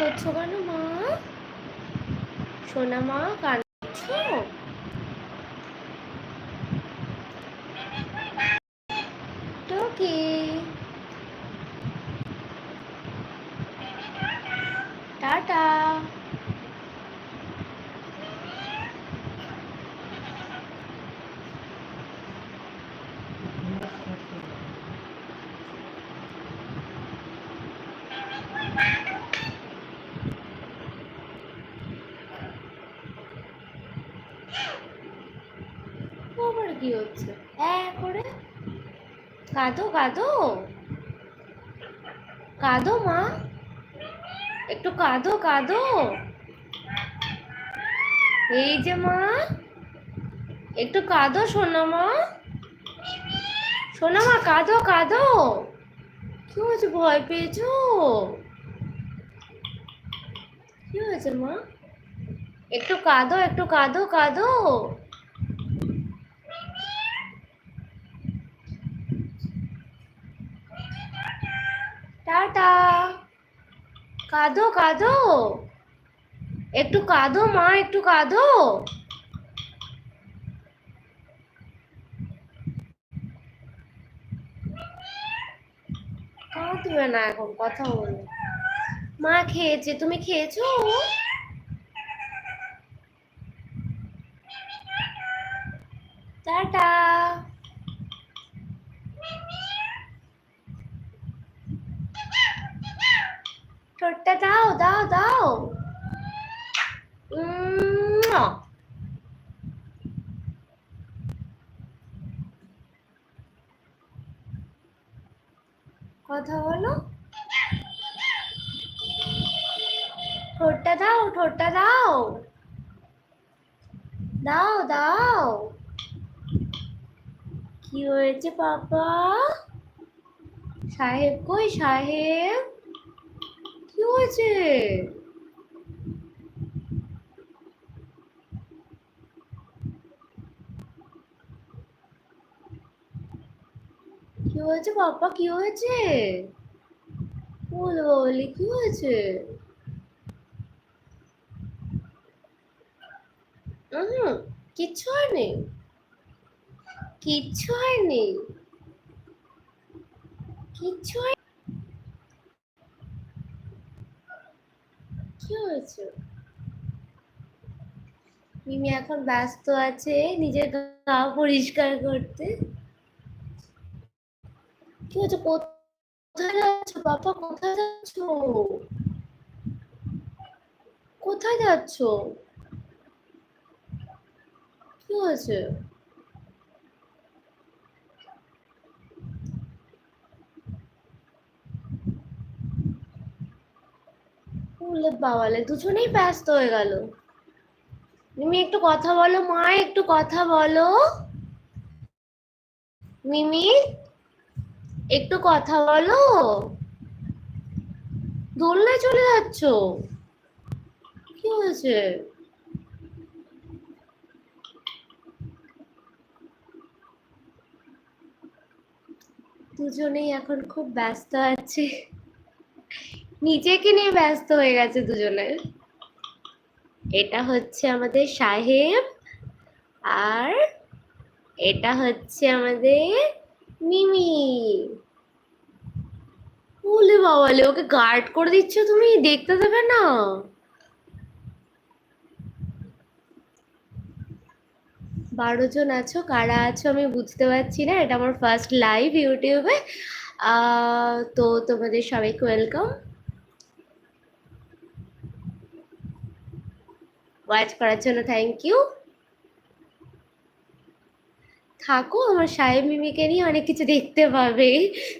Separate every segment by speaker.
Speaker 1: করছ কেন মা? সোনা মা কান টাটা আবার কি হচ্ছে হ্যাঁ করে কাঁদো কাঁদো। কাঁদো, মা। একটু কাঁদো কাঁদো। এই যে, মা। একটু কাঁদো, সোনা মা। সোনা মা, কাঁদো কাঁদো। কি হয়েছে, ভয় পেয়েছ? কি হয়েছে, মা? একটু কাঁদো একটু কাঁদো কাঁদো। টাটা। কাঁদো কাঁদো। একটু কাঁদো, মা, একটু কাঁদো। কাঁদবে না এখন, কথা বলো। মা খেয়েছে, তুমি খেয়েছো? টাটা। ঠোঁটটা দাও দাও দাও কথা বলো ঠোঁটটা দাও ঠোঁটটা দাও দাও দাও কি হয়েছে পাপা সাহেব কই সাহেব কি হয়েছে? কি হয়েছে পাপা কি হয়েছে? বলো বলি, কি হয়েছে? হুম কিচ্ছু হয়নি? কিচ্ছু হয়নি? কিচ্ছু হয় কি হয়েছে? মিমি এখন ব্যস্ত আছে, নিজের গা পরিষ্কার করতে। কি হয়েছে? কোথায় যাচ্ছ বাবা? কোথায় যাচ্ছ? কোথায় যাচ্ছ? কি হয়েছে? বলে বাবালে, দুজনেই ব্যস্ত হয়ে গেল। মিমি, একটু কথা বলো। মা, একটু কথা বলো। মিমি, একটু কথা বলো। দোলনায় চলে যাচ্ছ? কি হয়েছে? দুজনেই এখন খুব ব্যস্ত আছে। নিজেকে নিয়ে ব্যস্ত হয়ে গেছে দুজনে। এটা হচ্ছে আমাদের সাহেব আর এটা হচ্ছে আমাদের মিমি। বলে বাবালে ওকে গার্ড করে দিচ্ছ তুমি? দেখতে দেবে না? বারো জন আছো, কারা আছো আমি বুঝতে পারছি না। এটা আমার ফার্স্ট লাইভ ইউটিউবে। তো তোমাদের সবাইকে ওয়েলকাম ওয়াচ করার জন্য থ্যাংক ইউ থাকো, আমার সাহেব মিমিকে নিয়ে অনেক কিছু দেখতে পাবে।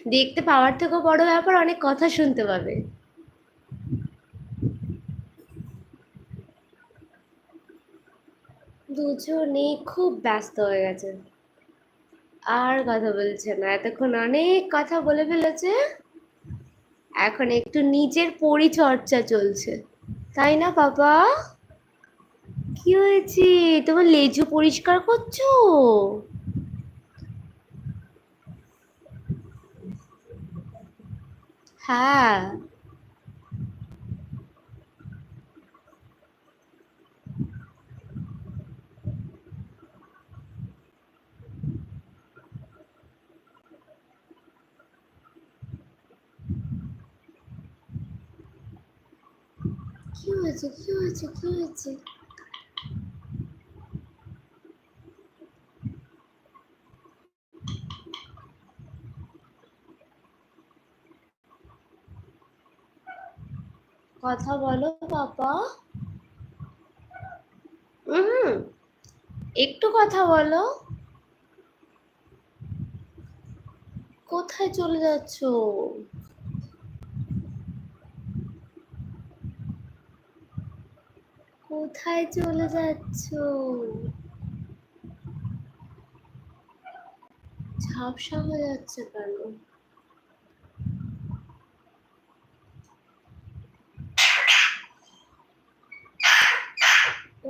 Speaker 1: দেখতে পাওয়ার থেকেও বড় ব্যাপার, অনেক কথা শুনতে পাবে। দুজনেই খুব ব্যস্ত হয়ে গেছে। আর কথা বলছে না। এতক্ষণ অনেক কথা বলে ফেলেছে। এখন একটু নিজের পরিচর্চা চলছে। তাই না বাবা কি হয়েছে? তোমার লেজু পরিষ্কার করছ? হ্যাঁ। কি হয়েছে? কি হয়েছে? কি হয়েছে? কথা বলো পাপা। হুম একটু কথা বলো। কোথায় চলে যাচ্ছ? কোথায় চলে যাচ্ছ? ঝাপসা হয়ে যাচ্ছে কেন?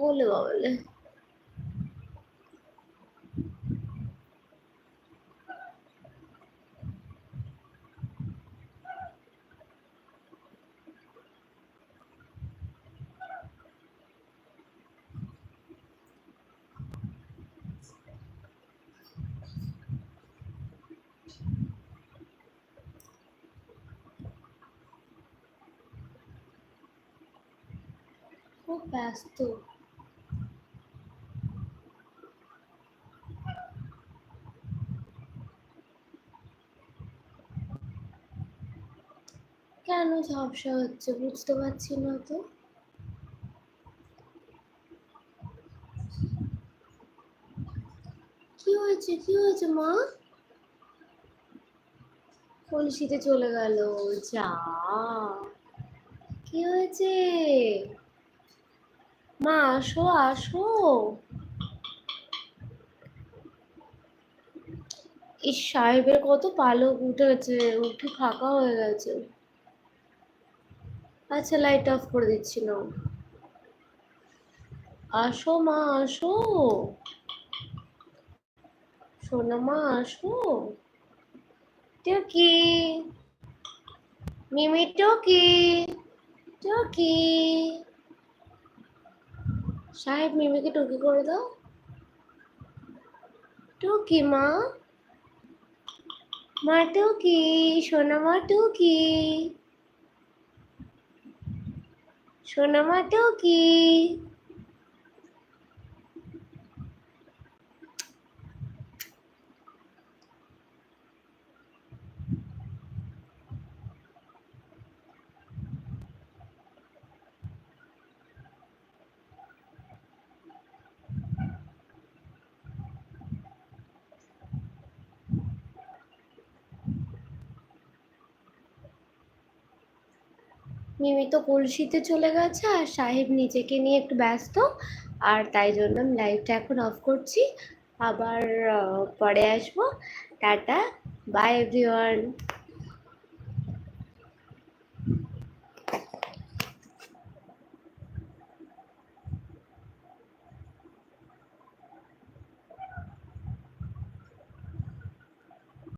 Speaker 1: বলে বলে খুব ব্যস্ত কেন ঝাপসা হচ্ছে, বুঝতে পারছি না তো। কি হয়েছে কি হয়েছে মা? কলসিতে চলে গেল, যা। কি হয়েছে? মা, আসো আসো। এই সাহেবের কত পালক উঠেছে উঠে ফাঁকা হয়ে গেছে। আচ্ছা লাইট অফ করে দিচ্ছি না আসো মা, আসো। সোনা মা, আসো। টকি। মিমি, টকি। টকি। সাহেব, মিমিকে টকি করে দাও। টকি মা। মা, টকি। সোনা মা, টকি। সোনা টুকি টকি। মিমি তো কলসিতে চলে গেছে আর সাহেব নিজেকে নিয়ে একটু ব্যস্ত। আর তাই জন্য আমি লাইভটা এখন অফ করছি। আবার পরে আসব। Tata bye everyone